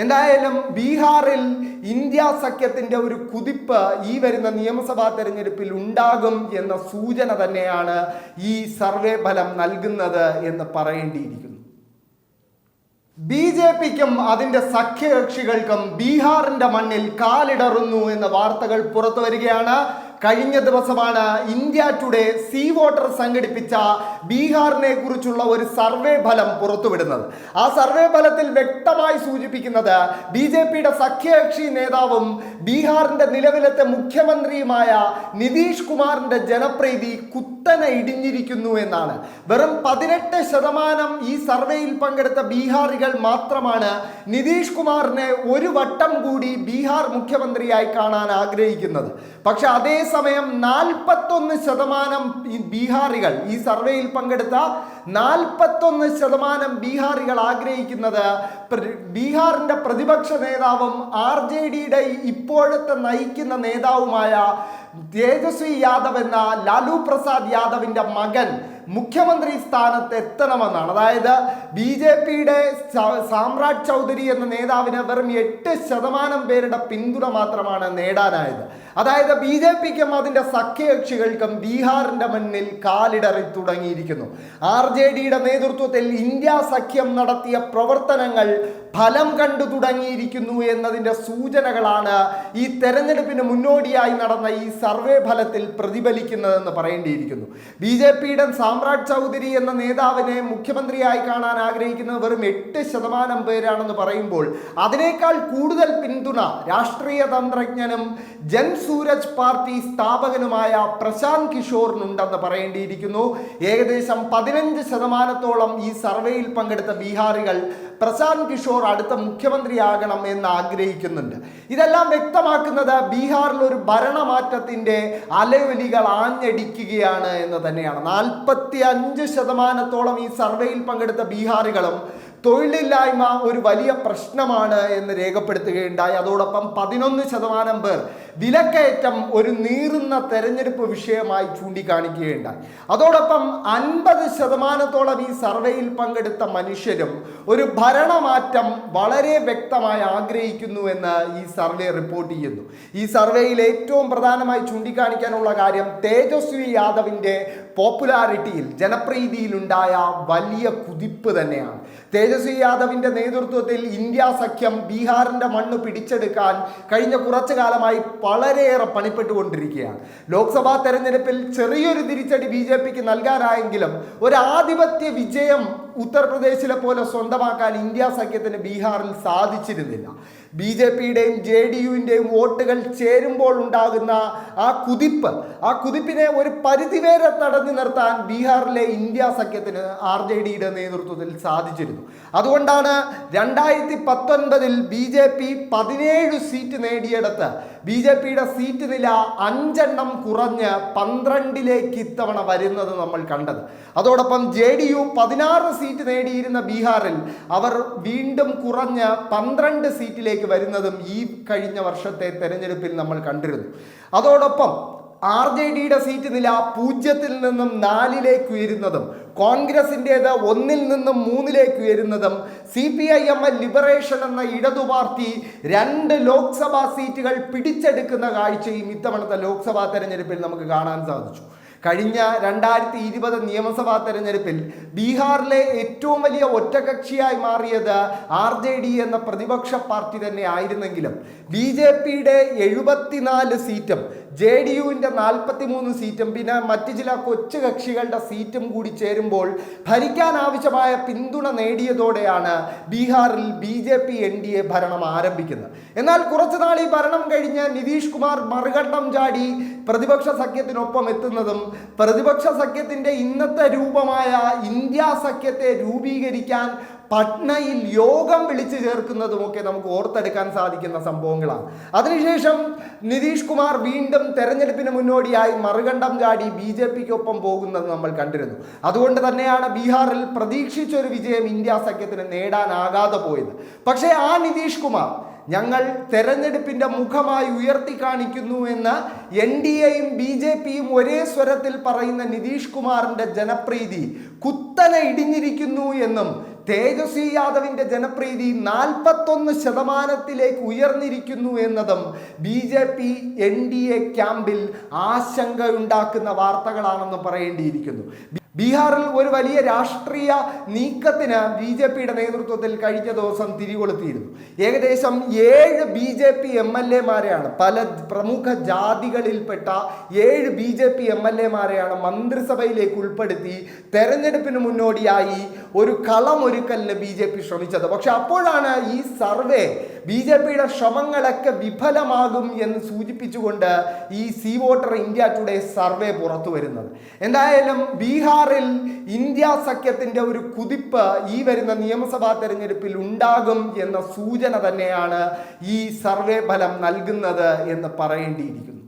എന്തായാലും ബീഹാറിൽ ഇന്ത്യ സഖ്യത്തിന്റെ ഒരു കുതിപ്പ് ഈ വരുന്ന നിയമസഭാ തെരഞ്ഞെടുപ്പിൽ ഉണ്ടാകും എന്ന സൂചന തന്നെയാണ് ഈ സർവേ ഫലം നൽകുന്നത് എന്ന് പറയേണ്ടിയിരിക്കുന്നു. ബി ജെ പിക്കും അതിന്റെ സഖ്യകക്ഷികൾക്കും ബീഹാറിന്റെ മണ്ണിൽ കാലിടറുന്നു എന്ന വാർത്തകൾ പുറത്തു വരികയാണ്. കഴിഞ്ഞ ദിവസമാണ് ഇന്ത്യ ടുഡേ സീ വാട്ടർ സംഘടിപ്പിച്ച ബീഹാറിനെ കുറിച്ചുള്ള ഒരു സർവേ ഫലം പുറത്തുവിടുന്നത്. ആ സർവേ ഫലത്തിൽ വ്യക്തമായി സൂചിപ്പിക്കുന്നത് ബി ജെ പിയുടെ സഖ്യകക്ഷി നേതാവും ബീഹാറിന്റെ നിലവിലത്തെ മുഖ്യമന്ത്രിയുമായ നിതീഷ് കുമാറിന്റെ ജനപ്രീതി കുത്തനെ ഇടിഞ്ഞിരിക്കുന്നു എന്നാണ്. വെറും പതിനെട്ട് ശതമാനം ഈ സർവേയിൽ പങ്കെടുത്ത ബീഹാറികൾ മാത്രമാണ് നിതീഷ് കുമാറിനെ ഒരു വട്ടം കൂടി ബീഹാർ മുഖ്യമന്ത്രിയായി കാണാൻ ആഗ്രഹിക്കുന്നത്. പക്ഷെ അതേസമയം നാൽപ്പത്തൊന്ന് ശതമാനം ബീഹാറികൾ ഈ സർവേയിൽ പങ്കെടുത്ത നാൽപ്പത്തൊന്ന് ശതമാനം ബീഹാറികൾ ആഗ്രഹിക്കുന്നത് ബീഹാറിന്റെ പ്രതിപക്ഷ നേതാവും ആർ ജെ ഡിയുടെ ഇപ്പോഴത്തെ നയിക്കുന്ന നേതാവുമായ തേജസ്വി യാദവ് എന്ന ലാലു പ്രസാദ് യാദവിന്റെ മകൻ മുഖ്യമന്ത്രി സ്ഥാനത്ത് എത്തണമെന്നാണ്. അതായത് ബി ജെ പിയുടെ സാമ്രാജ് ചൗധരി എന്ന നേതാവിന് വെറും എട്ട് ശതമാനം പേരുടെ പിന്തുണ മാത്രമാണ് നേടാനായത്. അതായത് ബി ജെ പിക്കും അതിന്റെ സഖ്യകക്ഷികൾക്കും ബീഹാറിന്റെ മണ്ണിൽ കാലിടറി തുടങ്ങിയിരിക്കുന്നു. ആർ ജെ ഡിയുടെ നേതൃത്വത്തിൽ ഇന്ത്യ സഖ്യം നടത്തിയ പ്രവർത്തനങ്ങൾ ഫലം കണ്ടു തുടങ്ങിയിരിക്കുന്നു എന്നതിന്റെ സൂചനകളാണ് ഈ തെരഞ്ഞെടുപ്പിന് മുന്നോടിയായി നടന്ന ഈ സർവേ ഫലത്തിൽ പ്രതിഫലിക്കുന്നതെന്ന് പറയേണ്ടിയിരിക്കുന്നു. ബി ജെ പിയുടെ സാമ്രാജ് ചൗധരി എന്ന നേതാവിനെ മുഖ്യമന്ത്രിയായി കാണാൻ ആഗ്രഹിക്കുന്നത് വെറും എട്ട് ശതമാനം പേരാണെന്ന് പറയുമ്പോൾ അതിനേക്കാൾ കൂടുതൽ പിന്തുണ രാഷ്ട്രീയ തന്ത്രജ്ഞനും ജൻ സൂരജ് പാർട്ടി സ്ഥാപകനുമായ പ്രശാന്ത് കിഷോറിനുണ്ടെന്ന് പറയേണ്ടിയിരിക്കുന്നു. ഏകദേശം പതിനഞ്ച് ശതമാനത്തോളം ഈ സർവേയിൽ പങ്കെടുത്ത ബീഹാറികൾ പ്രശാന്ത് കിഷോർ അടുത്ത മുഖ്യമന്ത്രിയാകണം എന്ന് ആഗ്രഹിക്കുന്നുണ്ട്. ഇതെല്ലാം വ്യക്തമാക്കുന്നത് ബീഹാറിൽ ഒരു ഭരണമാറ്റത്തിന്റെ അലയൊലികൾ ആഞ്ഞടിക്കുകയാണ് എന്ന് തന്നെയാണ്. നാൽപ്പത്തി അഞ്ച് ശതമാനത്തോളം ഈ സർവേയിൽ പങ്കെടുത്ത ബീഹാറികളും തൊഴിലില്ലായ്മ ഒരു വലിയ പ്രശ്നമാണ് എന്ന് രേഖപ്പെടുത്തുകയുണ്ടായി. അതോടൊപ്പം പതിനൊന്ന് ശതമാനം പേർ വിലക്കയറ്റം ഒരു നീറുന്ന തെരഞ്ഞെടുപ്പ് വിഷയമായി ചൂണ്ടിക്കാണിക്കുകയുണ്ടായി. അതോടൊപ്പം അൻപത് ശതമാനത്തോളം ഈ സർവേയിൽ പങ്കെടുത്ത മനുഷ്യരും ഒരു ഭരണമാറ്റം വളരെ വ്യക്തമായി ആഗ്രഹിക്കുന്നു എന്ന് ഈ സർവേ റിപ്പോർട്ട് ചെയ്യുന്നു. ഈ സർവേയിൽ ഏറ്റവും പ്രധാനമായി ചൂണ്ടിക്കാണിക്കാനുള്ള കാര്യം തേജസ്വി യാദവിന്റെ പോപ്പുലാരിറ്റിയിൽ ജനപ്രീതിയിലുണ്ടായ വലിയ കുതിപ്പ് തന്നെയാണ്. തേജസ്വി യാദവിന്റെ നേതൃത്വത്തിൽ ഇന്ത്യ സഖ്യം ബീഹാറിന്റെ മണ്ണ് പിടിച്ചെടുക്കാൻ കഴിഞ്ഞ കുറച്ചു കാലമായി വളരെയേറെ പണിപ്പെട്ടുകൊണ്ടിരിക്കുകയാണ്. ലോക്സഭാ തെരഞ്ഞെടുപ്പിൽ ചെറിയൊരു തിരിച്ചടി ബി ജെ പിക്ക് നൽകാനായെങ്കിലും ഒരു ആധിപത്യ വിജയം ഉത്തർപ്രദേശിലെ പോലെ സ്വന്തമാക്കാൻ ഇന്ത്യ സഖ്യത്തിന് ബീഹാറിൽ സാധിച്ചിരുന്നില്ല. ബി ജെ പിയുടെയും ജെ ഡി യുവിന്റെയും വോട്ടുകൾ ചേരുമ്പോൾ ഉണ്ടാകുന്ന ആ കുതിപ്പ് ആ കുതിപ്പിനെ ഒരു പരിധിവരെ തടഞ്ഞു നിർത്താൻ ബീഹാറിലെ ഇന്ത്യ സഖ്യത്തിന് ആർ ജെ ഡിയുടെ നേതൃത്വത്തിൽ സാധിച്ചിരുന്നു. അതുകൊണ്ടാണ് രണ്ടായിരത്തി പത്തൊൻപതിൽ ബി ജെ പി പതിനേഴ് സീറ്റ് നേടിയെടുത്ത് ബി ജെ പിയുടെ സീറ്റ് നില അഞ്ചെണ്ണം കുറഞ്ഞ് പന്ത്രണ്ടിലേക്ക് ഇത്തവണ വരുന്നത് നമ്മൾ കണ്ടത്. അതോടൊപ്പം ജെ ഡി യു പതിനാറ് സീറ്റ് നേടിയിരുന്ന ബീഹാറിൽ അവർ വീണ്ടും കുറഞ്ഞ് പന്ത്രണ്ട് സീറ്റിലേക്ക് വരുന്നതും ഈ കഴിഞ്ഞ വർഷത്തെ തെരഞ്ഞെടുപ്പിൽ നമ്മൾ കണ്ടിരുന്നു. അതോടൊപ്പം ആർ ജെ ഡിയുടെ സീറ്റ് നില പൂജ്യത്തിൽ നിന്നും നാലിലേക്ക് ഉയരുന്നതും കോൺഗ്രസിന്റേത് ഒന്നിൽ നിന്നും മൂന്നിലേക്ക് ഉയരുന്നതും C P I M liberation എന്ന ഇടതു പാർട്ടി രണ്ട് ലോക്സഭാ സീറ്റുകൾ പിടിച്ചെടുക്കുന്ന കാഴ്ചയും ഇത്തവണത്തെ ലോക്സഭാ തെരഞ്ഞെടുപ്പിൽ നമുക്ക് കാണാൻ സാധിച്ചു. കഴിഞ്ഞ രണ്ടായിരത്തി ഇരുപത് നിയമസഭാ തെരഞ്ഞെടുപ്പിൽ ബീഹാറിലെ ഏറ്റവും വലിയ ഒറ്റകക്ഷിയായി മാറിയത് ആർ ജെ ഡി എന്ന പ്രതിപക്ഷ പാർട്ടി തന്നെ ആയിരുന്നെങ്കിലും ബി ജെ പിയുടെ എഴുപത്തിനാല് സീറ്റും ജെ ഡി യുവിന്റെ നാൽപ്പത്തി മൂന്ന് സീറ്റും പിന്നെ മറ്റ് ചില കൊച്ചു കക്ഷികളുടെ സീറ്റും കൂടി ചേരുമ്പോൾ ഭരിക്കാൻ ആവശ്യമായ പിന്തുണ നേടിയതോടെയാണ് ബീഹാറിൽ B J P N D A ഭരണം ആരംഭിക്കുന്നത്. എന്നാൽ കുറച്ചു നാൾ ഈ ഭരണം കഴിഞ്ഞ് നിതീഷ് കുമാർ മറുകണ്ഠം ചാടി പ്രതിപക്ഷ സഖ്യത്തിനൊപ്പം എത്തുന്നതും പ്രതിപക്ഷ സഖ്യത്തിന്റെ ഇന്നത്തെ രൂപമായ ഇന്ത്യ സഖ്യത്തെ രൂപീകരിക്കാൻ പട്നയിൽ യോഗം വിളിച്ചു ചേർക്കുന്നതുമൊക്കെ നമുക്ക് ഓർത്തെടുക്കാൻ സാധിക്കുന്ന സംഭവങ്ങളാണ്. അതിനുശേഷം നിതീഷ് കുമാർ വീണ്ടും തെരഞ്ഞെടുപ്പിന് മുന്നോടിയായി മറുകണ്ഠം ചാടി ബി ജെ പിക്കൊപ്പം പോകുന്നത് നമ്മൾ കണ്ടിരുന്നു. അതുകൊണ്ട് തന്നെയാണ് ബീഹാറിൽ പ്രതീക്ഷിച്ച ഒരു വിജയം ഇന്ത്യ സഖ്യത്തിന് നേടാനാകാതെ പോയത്. പക്ഷേ ആ നിതീഷ് കുമാർ ഞങ്ങൾ തെരഞ്ഞെടുപ്പിന്റെ മുഖമായി ഉയർത്തി കാണിക്കുന്നു എന്ന് എൻ ഡി എയും ബി ജെ പിയും ഒരേ സ്വരത്തിൽ പറയുന്ന നിതീഷ് കുമാറിന്റെ ജനപ്രീതി കുത്തനെ ഇടിഞ്ഞിരിക്കുന്നു എന്നും തേജസ്വി യാദവിന്റെ ജനപ്രീതി നാൽപ്പത്തൊന്ന് ശതമാനത്തിലേക്ക് ഉയർന്നിരിക്കുന്നു എന്നതും B J P N D A ക്യാമ്പിൽ ആശങ്കയുണ്ടാക്കുന്ന വാർത്തകളാണെന്ന് പറയേണ്ടിയിരിക്കുന്നു. ബീഹാറിൽ ഒരു വലിയ രാഷ്ട്രീയ നീക്കത്തിന് ബി ജെ പിയുടെ നേതൃത്വത്തിൽ കഴിഞ്ഞ ദിവസം തിരികൊളുത്തിയിരുന്നു. ഏകദേശം ഏഴ് B J P M L എമാരെയാണ് പല പ്രമുഖ ജാതികളിൽപ്പെട്ട ഏഴ് B J P M L എമാരെയാണ് മന്ത്രിസഭയിലേക്ക് ഉൾപ്പെടുത്തി തെരഞ്ഞെടുപ്പിന് മുന്നോടിയായി ഒരു കളമൊരുക്കലിന് ബി ജെ പി ശ്രമിച്ചത്. പക്ഷെ അപ്പോഴാണ് ഈ സർവേ ബി ജെ പിയുടെ ശ്രമങ്ങളൊക്കെ വിഫലമാകും എന്ന് സൂചിപ്പിച്ചുകൊണ്ട് ഈ C voter India today survey പുറത്തു വരുന്നത്. എന്തായാലും ബീഹാറിൽ ഇന്ത്യ സഖ്യത്തിന്റെ ഒരു കുതിപ്പ് ഈ വരുന്ന നിയമസഭാ തെരഞ്ഞെടുപ്പിൽ ഉണ്ടാകും എന്ന സൂചന തന്നെയാണ് ഈ സർവേ ഫലം നൽകുന്നത് എന്ന് പറയേണ്ടിയിരിക്കുന്നു.